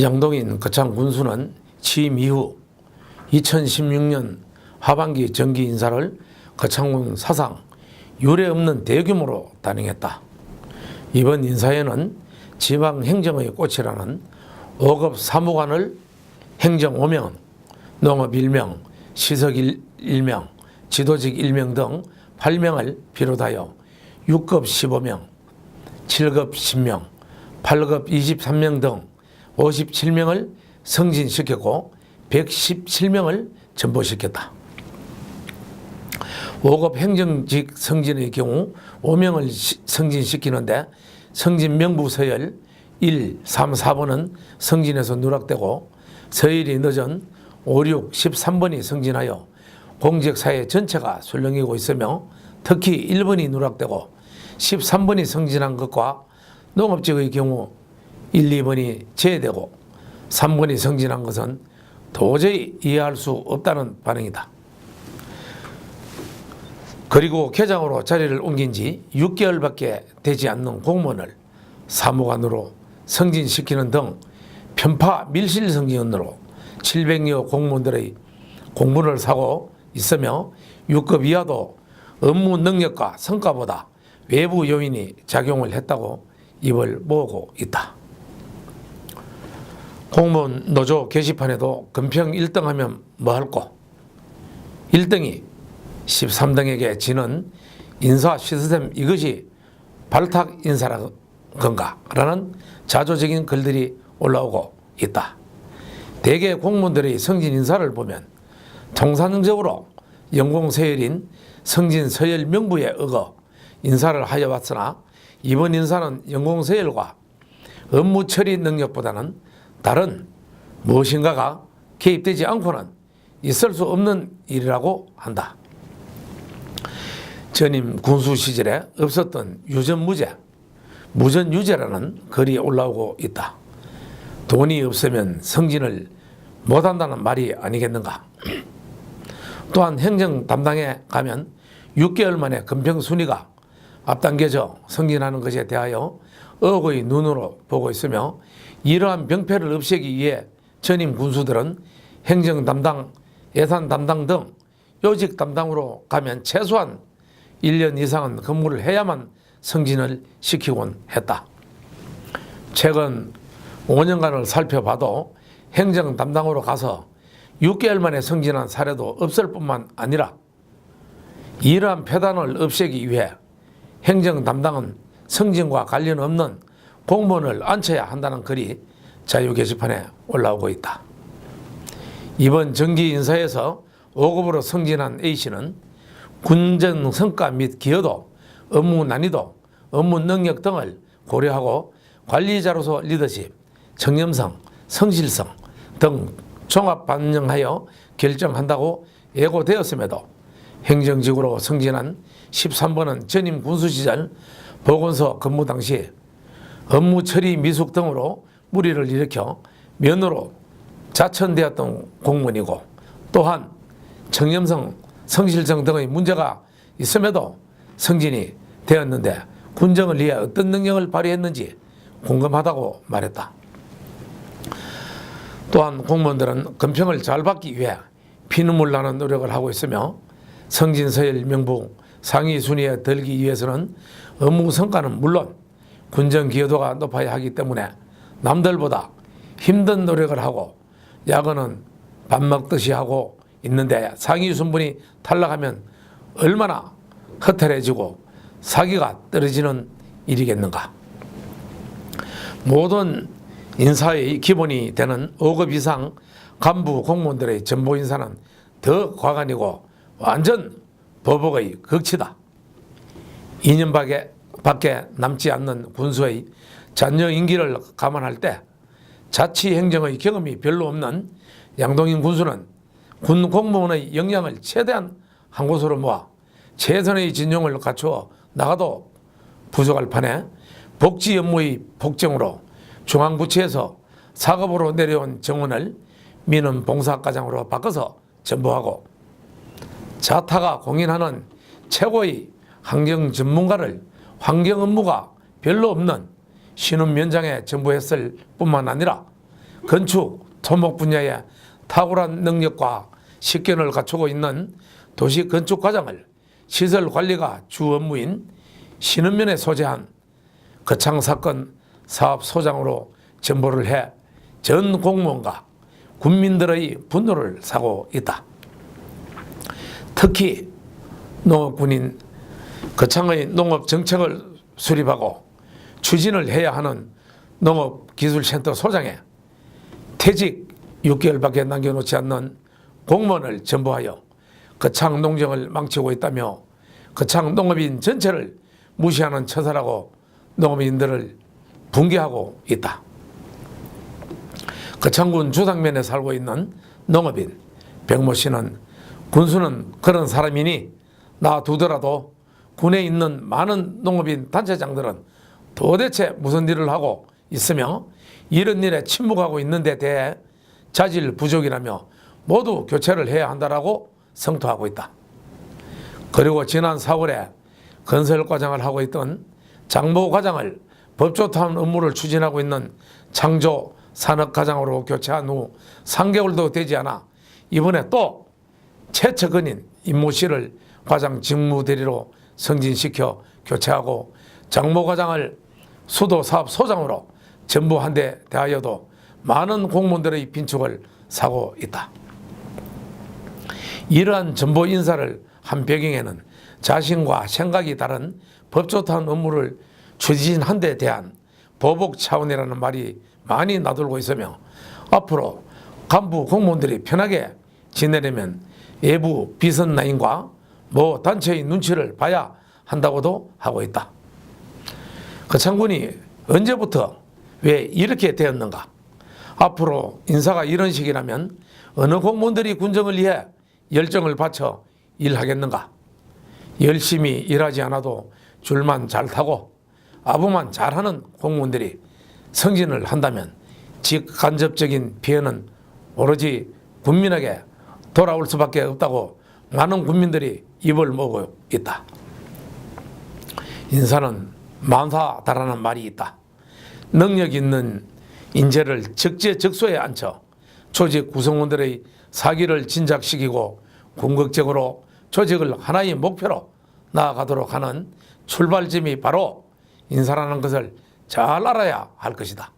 양동인 거창 군수는 취임 이후 2016년 하반기 정기 인사를 거창군 사상 유례 없는 대규모로 단행했다. 이번 인사에는 지방 행정의 꽃이라는 5급 사무관을 행정 5명, 농업 1명, 시석 1명, 지도직 1명 등 8명을 비롯하여 6급 15명, 7급 10명, 8급 23명 등 57명을 승진시켰고 117명을 전보시켰다. 5급 행정직 승진의 경우 5명을 시- 승진시키는데 승진 명부 서열 1, 3, 4번은 승진에서 누락되고 서열이 늦은 5, 6, 13번이 승진하여 공직사회 전체가 술렁이고 있으며 특히 1번이 누락되고 13번이 승진한 것과 농업직의 경우 1, 2번이 제외되고 3번이 승진한 것은 도저히 이해할 수 없다는 반응이다. 그리고 개장으로 자리를 옮긴 지 6개월밖에 되지 않는 공무원을 사무관으로 승진시키는 등 편파 밀실 승진으로 700여 공무원들의 공분을 사고 있으며 6급 이하도 업무 능력과 성과보다 외부 요인이 작용을 했다고 입을 모으고 있다. 공무원 노조 게시판에도 금평 1등 하면 뭐 할꼬? 1등이 13등에게 지는 인사 시스템 이것이 발탁 인사라 건가? 라는 자조적인 글들이 올라오고 있다. 대개 공무원들의 승진 인사를 보면 통상적으로 연공 서열인 승진 서열 명부에 어거 인사를 하여 왔으나 이번 인사는 연공 서열과 업무 처리 능력보다는 다른 무엇인가가 개입되지 않고는 있을 수 없는 일이라고 한다. 전임 군수 시절에 없었던 유전무죄, 무전유죄라는 글이 올라오고 있다. 돈이 없으면 승진을 못한다는 말이 아니겠는가. 또한 행정 담당에 가면 6개월 만에 금평 순위가 앞당겨져 승진하는 것에 대하여 억의 눈으로 보고 있으며 이러한 병폐를 없애기 위해 전임 군수들은 행정 담당, 예산 담당 등 요직 담당으로 가면 최소한 1년 이상은 근무를 해야만 승진을 시키곤 했다. 최근 5년간을 살펴봐도 행정 담당으로 가서 6개월 만에 승진한 사례도 없을 뿐만 아니라 이러한 폐단을 없애기 위해 행정 담당은 승진과 관련 없는 공무원을 앉혀야 한다는 글이 자유 게시판에 올라오고 있다. 이번 정기 인사에서 5급으로 승진한 A씨는 군정 성과 및 기여도, 업무 난이도, 업무 능력 등을 고려하고 관리자로서 리더십, 청렴성, 성실성 등 종합 반영하여 결정한다고 예고되었음에도 행정직으로 승진한 13번은 전임 군수 시절 보건소 근무 당시 업무 처리 미숙 등으로 무리를 일으켜 면으로 자천되었던 공무원이고 또한 청렴성, 성실성 등의 문제가 있음에도 승진이 되었는데 군정을 위해 어떤 능력을 발휘했는지 궁금하다고 말했다. 또한 공무원들은 금평을 잘 받기 위해 피눈물 나는 노력을 하고 있으며 성진서열 명부 상위 순위에 들기 위해서는 업무 성과는 물론 군정 기여도가 높아야 하기 때문에 남들보다 힘든 노력을 하고 야근은 밥 먹듯이 하고 있는데 상위 순분이 탈락하면 얼마나 허탈해지고 사기가 떨어지는 일이겠는가. 모든 인사의 기본이 되는 5급 이상 간부 공무원들의 전보 인사는 더 과간이고 완전 보복의 극치다. 2년 밖에, 밖에 남지 않는 군수의 잔여 임기를 감안할 때 자치 행정의 경험이 별로 없는 양동인 군수는 군 공무원의 역량을 최대한 한 곳으로 모아 최선의 진용을 갖추어 나가도 부족할 판에 복지 업무의 복정으로 중앙부처에서 사급으로 내려온 정원을 민원 봉사과장으로 바꿔서 전부하고 자타가 공인하는 최고의 환경 전문가를 환경 업무가 별로 없는 신훈 면장에 전부했을 뿐만 아니라 건축, 토목 분야에 탁월한 능력과 식견을 갖추고 있는 도시 건축 과장을 시설 관리가 주 업무인 신은면에 소재한 거창 사건 사업 소장으로 전보를 해 전 공무원과 국민들의 분노를 사고 있다. 특히 농업군인 거창의 농업 정책을 수립하고 추진을 해야 하는 농업기술센터 소장에 퇴직 6개월밖에 남겨놓지 않는 공무원을 전부하여 거창 농정을 망치고 있다며 거창 농업인 전체를 무시하는 처사라고 농업인들을 붕괴하고 있다. 거창군 주상면에 살고 있는 농업인 백모 씨는 군수는 그런 사람이니 놔두더라도 군에 있는 많은 농업인 단체장들은 도대체 무슨 일을 하고 있으며 이런 일에 침묵하고 있는 데 대해 자질 부족이라며 모두 교체를 해야 한다라고 성토하고 있다. 그리고 지난 4월에 건설 과장을 하고 있던 장모 과장을 법조탐 업무를 추진하고 있는 창조 산업 과장으로 교체한 후 3개월도 되지 않아 이번에 또 최측근인 임모 씨를 과장 직무대리로 승진시켜 교체하고 장모 과장을 수도 사업 소장으로 전부한 데 대하여도 많은 공무원들의 빈축을 사고 있다. 이러한 전보 인사를 한 배경에는 자신과 생각이 다른 법조탄 업무를 추진한 데 대한 보복 차원이라는 말이 많이 나돌고 있으며 앞으로 간부 공무원들이 편하게 지내려면 외부 비선 라인과 모 단체의 눈치를 봐야 한다고도 하고 있다. 그 장군이 언제부터 왜 이렇게 되었는가? 앞으로 인사가 이런 식이라면 어느 공무원들이 군정을 위해 열정을 바쳐 일하겠는가? 열심히 일하지 않아도 줄만 잘 타고 아부만 잘하는 공무원들이 승진을 한다면 직간접적인 피해는 오로지 국민에게 돌아올 수밖에 없다고 많은 국민들이 입을 모으고 있다. 인사는 만사다라는 말이 있다. 능력 있는 인재를 적재적소에 앉혀 조직 구성원들의 사기를 진작시키고 궁극적으로 조직을 하나의 목표로 나아가도록 하는 출발점이 바로 인사라는 것을 잘 알아야 할 것이다.